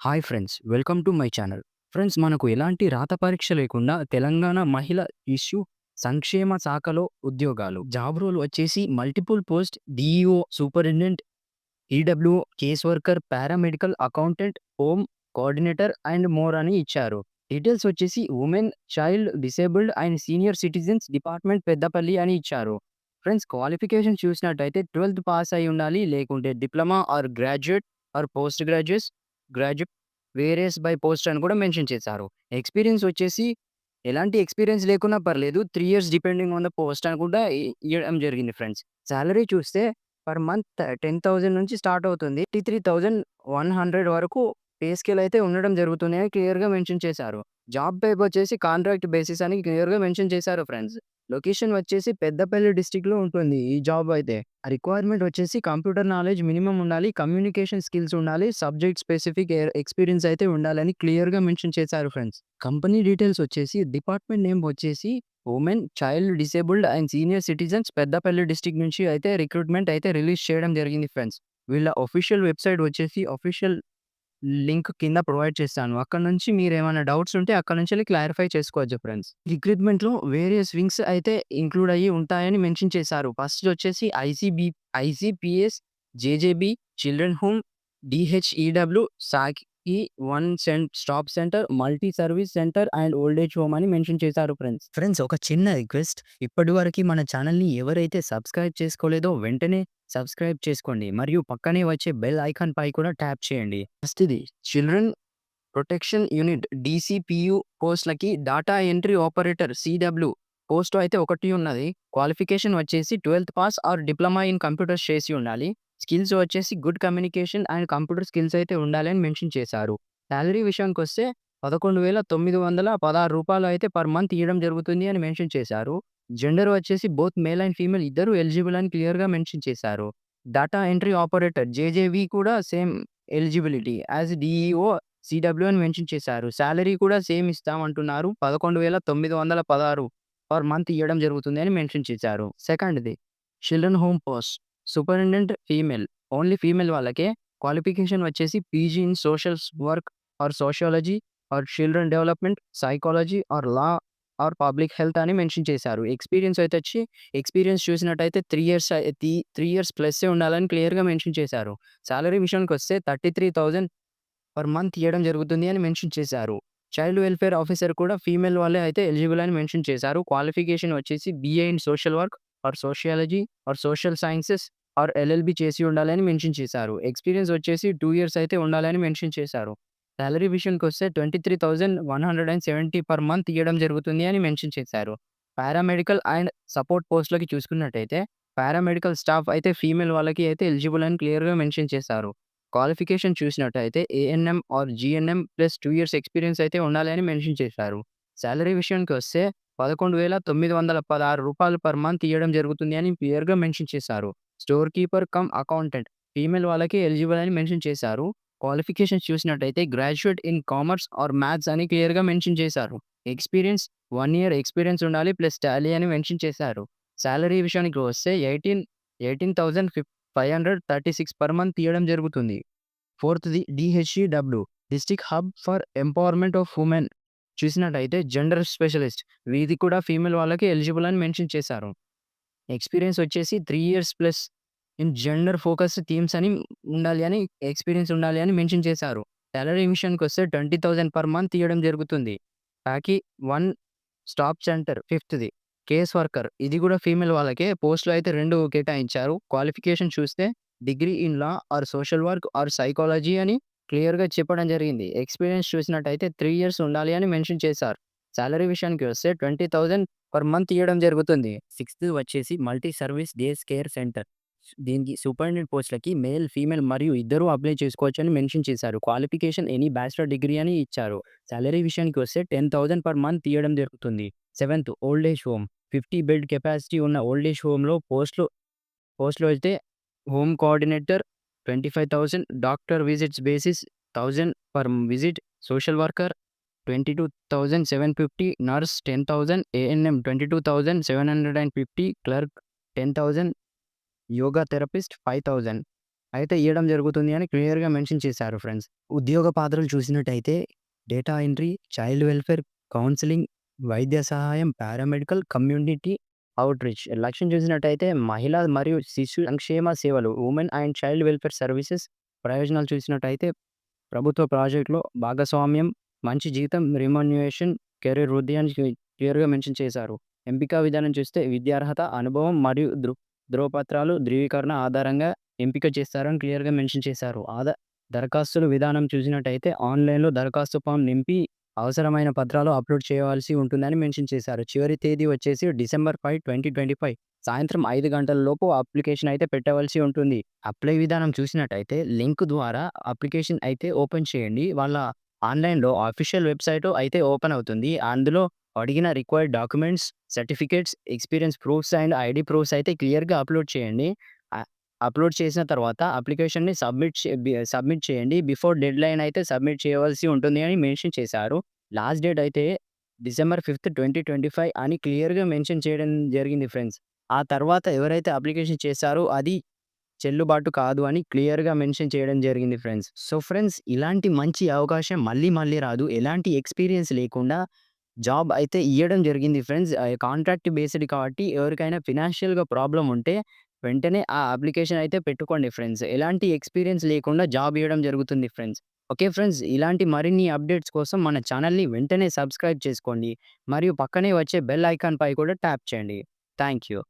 Hi friends welcome to my channel. Friends మనకు ఎలాంటి రాత పరీక్ష లేకుండా తెలంగాణ మహిళ ఇష్యూ సంక్షేమ శాఖలో ఉద్యోగాలు. జాబ్ రోల్ వచ్చేసి multiple post DEO superintendent EW case worker paramedical accountant home coordinator and more అని ఇచ్చారు. డీటెయిల్స్ వచ్చేసి women child disabled and senior citizens department Peddapalli అని ఇచ్చారు. ఫ్రెండ్స్ క్వాలిఫికేషన్ చూసినట్టయితే ట్వెల్త్ పాస్ అయి ఉండాలి. లేకుంటే diploma or graduate or post graduates graduate various by post అని కూడా మెన్షన్ చేశారు. ఎక్స్పీరియన్స్ వచ్చేసి ఎలాంటి ఎక్స్పీరియన్స్ లేకున్నా పర్లేదు three years depending on the post అని కూడా ఇవ్వడం జరిగింది ఫ్రెండ్స్. శాలరీ చూస్తే పర్ మంత్ టెన్ థౌజండ్ నుంచి స్టార్ట్ అవుతుంది. టీ త్రీ థౌజండ్ వన్ హండ్రెడ్ వరకు పే స్కేల్ అయితే ఉండడం జరుగుతుంది అని క్లియర్గా మెన్షన్ చేశారు. జాబ్ టైప్ వచ్చేసి కాంట్రాక్ట్ బేసిస్ అని క్లియర్గా మెన్షన్ చేశారు ఫ్రెండ్స్. లొకేషన్ వచ్చేసి పెద్దపల్లి డిస్టిక్లో ఉంటుంది ఈ జాబ్ అయితే. రిక్వైర్మెంట్ వచ్చేసి కంప్యూటర్ నాలెడ్జ్ మినిమం ఉండాలి కమ్యూనికేషన్ స్కిల్స్ ఉండాలి సబ్జెక్ట్ స్పెసిఫిక్ ఎక్స్పీరియన్స్ అయితే ఉండాలని క్లియర్గా మెన్షన్ చేశారు ఫ్రెండ్స్. కంపెనీ డీటెయిల్స్ వచ్చేసి డిపార్ట్మెంట్ నేమ్ వచ్చేసి women child disabled and senior citizens Peddapalli district నుంచి అయితే రిక్రూట్మెంట్ అయితే రిలీజ్ చేయడం జరిగింది ఫ్రెండ్స్. వీళ్ళ ఒఫీషియల్ వెబ్సైట్ వచ్చేసి ఒఫీషియల్ లింక్ కింద ప్రొవైడ్ చేస్తాను. అక్కడ నుంచి మీరు ఏమైనా డౌట్స్ ఉంటే అక్కడ నుంచి క్లారిఫై చేసుకోవచ్చు ఫ్రెండ్స్. రిక్రూట్మెంట్లో వేరియస్ వింగ్స్ అయితే ఇంక్లూడ్ అయ్యి ఉంటాయని మెన్షన్ చేశారు. ఫస్ట్ వచ్చేసి ICB ICPS JJB children home DHEW Sakhi one cent stop centre multi service centre and old age home అని మెన్షన్ చేశారు ఫ్రెండ్స్. ఫ్రెండ్స్ ఒక చిన్న రిక్వెస్ట్. ఇప్పటి వరకు మన ఛానల్ని ఎవరైతే సబ్స్క్రైబ్ చేసుకోలేదో వెంటనే సబ్స్క్రైబ్ చేసుకోండి. మరియు పక్కనే వచ్చే బెల్ ఐకాన్ పై కూడా ట్యాప్ చేయండి. ఫస్ట్ ఇది children protection unit DCPU పోస్ట్లకి data entry operator CW post అయితే ఒకటి ఉన్నది. క్వాలిఫికేషన్ వచ్చేసి twelfth pass or diploma in computers చేసి ఉండాలి. స్కిల్స్ వచ్చేసి good communication and computer skills అయితే ఉండాలి అని మెన్షన్ చేశారు. శాలరీ విషయానికి వస్తే పదకొండు వేల తొమ్మిది వందల పదహారు రూపాయలు అయితే పర్ మంత్ ఇవ్వడం జరుగుతుంది అని మెన్షన్ చేశారు. జెండర్ వచ్చేసి బోత్ మేల్ అండ్ ఫీమేల్ ఇద్దరు ఎలిజిబుల్ అని క్లియర్గా మెన్షన్ చేశారు. డేటా ఎంట్రీ ఆపరేటర్ జేజేవి కూడా same eligibility as DEO CW అని మెన్షన్ చేశారు. శాలరీ కూడా సేమ్ ఇస్తామంటున్నారు. పదకొండు వేల తొమ్మిది వందల పదహారు పర్ మంత్ ఇవ్వడం జరుగుతుంది అని మెన్షన్ చేశారు. సెకండ్ది children home post superintendent female only female వాళ్ళకే క్వాలిఫికేషన్ వచ్చేసి PG in social work or sociology or children development psychology or law or public health అని మెన్షన్ చేశారు. ఎక్స్పీరియన్స్ అయితే వచ్చి ఎక్స్పీరియన్స్ చూసినట్టయితే త్రీ ఇయర్స్ త్రీ ఇయర్స్ ప్లస్సే ఉండాలని క్లియర్గా మెన్షన్ చేశారు. శాలరీ విషయానికి వస్తే thirty three thousand per month ఇవ్వడం జరుగుతుంది అని మెన్షన్ చేశారు. చైల్డ్ వెల్ఫేర్ ఆఫీసర్ కూడా ఫీమేల్ వాళ్ళే అయితే ఎలిజిబుల్ అని మెన్షన్ చేశారు. క్వాలిఫికేషన్ వచ్చేసి BA in social work or sociology or social sciences or LLB చేసి ఉండాలని మెన్షన్ చేశారు. ఎక్స్పీరియన్స్ వచ్చేసి టూ ఇయర్స్ అయితే ఉండాలని మెన్షన్ చేశారు. సాలరీ విషయానికి వస్తే twenty three thousand one hundred and seventy per month ఇవ్వడం జరుగుతుంది అని మెన్షన్ చేశారు. పారామెడికల్ అండ్ సపోర్ట్ పోస్ట్లకి చూసుకున్నట్టయితే పారామెడికల్ స్టాఫ్ అయితే ఫీమేల్ వాళ్ళకి అయితే ఎలిజిబుల్ అని క్లియర్గా మెన్షన్ చేశారు. క్వాలిఫికేషన్ చూసినట్టయితే ANM or GNM plus two years experience అయితే ఉండాలి అని మెన్షన్ చేశారు. శాలరీ విషయానికి వస్తే పదకొండు వేల తొమ్మిది వందల పదహారు రూపాయలు పర్ మంత్ ఇవ్వడం జరుగుతుంది అని క్లియర్గా మెన్షన్ చేశారు. Store keeper cum accountant female వాళ్ళకి ఎలిజిబుల్ అని మెన్షన్ చేశారు. క్వాలిఫికేషన్ చూసినట్టయితే graduate in commerce or maths అని క్లియర్గా మెన్షన్ చేశారు. ఎక్స్పీరియన్స్ వన్ ఇయర్ ఎక్స్పీరియన్స్ ఉండాలి ప్లస్ టాలీ అని మెన్షన్ చేశారు. శాలరీ విషయానికి వస్తే eighteen eighteen thousand fif five hundred thirty six per month తీయడం జరుగుతుంది. ఫోర్త్ది DHEW district hub for empowerment of women. చూసినట్టయితే జెండర్ స్పెషలిస్ట్ వీధి కూడా ఫీమేల్ వాళ్ళకి ఎలిజిబుల్ అని మెన్షన్ చేశారు. ఎక్స్పీరియన్స్ వచ్చేసి three years plus in gender focus themes అని ఉండాలి అని ఎక్స్పీరియన్స్ ఉండాలి అని మెన్షన్ చేశారు. సాలరీ మిషన్కి వస్తే ట్వంటీ థౌజండ్ పర్ మంత్ తీయడం జరుగుతుంది. Sakhi one stop centre ఫిఫ్త్ది. Case worker. ఇది కూడా ఫీమేల్ వాళ్ళకే. పోస్టులు అయితే రెండు కేటాయించారు. క్వాలిఫికేషన్ చూస్తే degree in law or social work or psychology అని క్లియర్గా చెప్పడం జరిగింది. ఎక్స్పీరియన్స్ చూసినట్టయితే త్రీ ఇయర్స్ ఉండాలి అని మెన్షన్ చేశారు. సాలరీ విషయానికి వస్తే ట్వంటీ థౌజండ్ పర్ మంత్ ఇవ్వడం జరుగుతుంది. సిక్స్త్ వచ్చేసి multi service days care centre. దీనికి సూపరింటెండెంట్ పోస్టులకి మేల్ ఫీమేల్ మరియు ఇద్దరు అప్లై చేసుకోవచ్చు అని మెన్షన్ చేశారు. క్వాలిఫికేషన్ ఎనీ బ్యాచిలర్ డిగ్రీ అని ఇచ్చారు. సాలరీ విషయానికి వస్తే టెన్ థౌసండ్ పర్ మంత్ తీయడం జరుగుతుంది. Seventh old age home. Fifty bed capacity ఉన్న ఓల్డ్ ఏజ్ హోమ్లో పోస్టులు పోస్టులు అయితే home coordinator twenty five thousand doctor visits basis thousand per visit social worker twenty two thousand seven fifty nurse ten thousand ANM twenty two thousand seven hundred and fifty clerk ten thousand yoga therapist five thousand అయితే ఇవ్వడం జరుగుతుంది అని క్లియర్‌గా mention చేశారు friends. ఉద్యోగ పాత్రలు చూసినట్టయితే data entry, child welfare, counselling వైద్య సహాయం, పారామెడికల్, కమ్యూనిటీ ఔట్‌రీచ్. లక్ష్యం చూసినట్టయితే మహిళా మరియు శిశు సంక్షేమ సేవలు women and child welfare services. ప్రయోజనాలు చూసినట్టయితే ప్రభుత్వ ప్రాజెక్టులో భాగస్వామ్యం, మంచి జీతం, రిమ్యూనరేషన్, కెరీర్ వృద్ధి అని క్లియర్‌గా మెన్షన్ చేశారు. ఎంపిక విధానం చూస్తే విద్యార్హత, అనుభవం మరియు ధృ ధ్రువపత్రాలు ధృవీకరణ ఆధారంగా ఎంపిక చేస్తారని క్లియర్‌గా మెన్షన్ చేశారు. ఆదా దరఖాస్తుల విధానం చూసినట్టయితే ఆన్‌లైన్‌లో దరఖాస్తు ఫామ్ నింపి అవసరమైన పత్రాలు అప్‌లోడ్ చేయవలసి ఉంటుందని మెన్షన్ చేశారు. చివరి తేదీ వచ్చేసి డిసెంబర్ 5, 2025 సాయంత్రం ఐదు గంటల లోపు అప్లికేషన్ అయితే పెట్టవలసి ఉంటుంది. అప్లై విధానం చూసినట్టయితే లింక్ ద్వారా అప్లికేషన్ అయితే ఓపెన్ చేయండి. వాళ్ళ ఆన్‌లైన్‌లో అఫీషియల్ వెబ్‌సైట్ అయితే ఓపెన్ అవుతుంది. అందులో అడిగిన required documents, certificates, experience proofs and ID proofs అయితే క్లియర్‌గా అప్‌లోడ్ చేయండి. అప్‌లోడ్ చేసిన తర్వాత అప్లికేషన్‌ని సబ్మిట్ చే సబ్మిట్ చేయండి. బిఫోర్ డెడ్‌లైన్ అయితే సబ్మిట్ చేయవలసి ఉంటుంది అని మెన్షన్ చేశారు. లాస్ట్ డేట్ అయితే డిసెంబర్ 5, 2025 అని క్లియర్‌గా మెన్షన్ చేయడం జరిగింది ఫ్రెండ్స్. ఆ తర్వాత ఎవరైతే అప్లికేషన్ చేశారో అది చెల్లుబాటు కాదు అని క్లియర్‌గా మెన్షన్ చేయడం జరిగింది ఫ్రెండ్స్. సో ఫ్రెండ్స్ ఇలాంటి మంచి అవకాశం మళ్ళీ మళ్ళీ రాదు. ఎలాంటి ఎక్స్‌పీరియన్స్ లేకుండా జాబ్ అయితే ఇవ్వడం జరిగింది ఫ్రెండ్స్. కాంట్రాక్ట్ బేస్డ్ కాబట్టి ఎవరికైనా ఫినాన్షియల్‌గా ప్రాబ్లం ఉంటే వెంటనే ఆ అప్లికేషన్ అయితే పెట్టుకోండి ఫ్రెండ్స్. ఎలాంటి ఎక్స్‌పీరియన్స్ లేకుండా జాబ్ ఇవ్వడం జరుగుతుంది ఫ్రెండ్స్. Okay friends. ఇలాంటి మరిన్ని అప్డేట్స్ కోసం మన ఛానల్ని వెంటనే సబ్స్క్రైబ్ చేసుకోండి. మరియు పక్కనే వచ్చే బెల్ ఐకాన్ పై కూడా ట్యాప్ చేయండి. Thank you.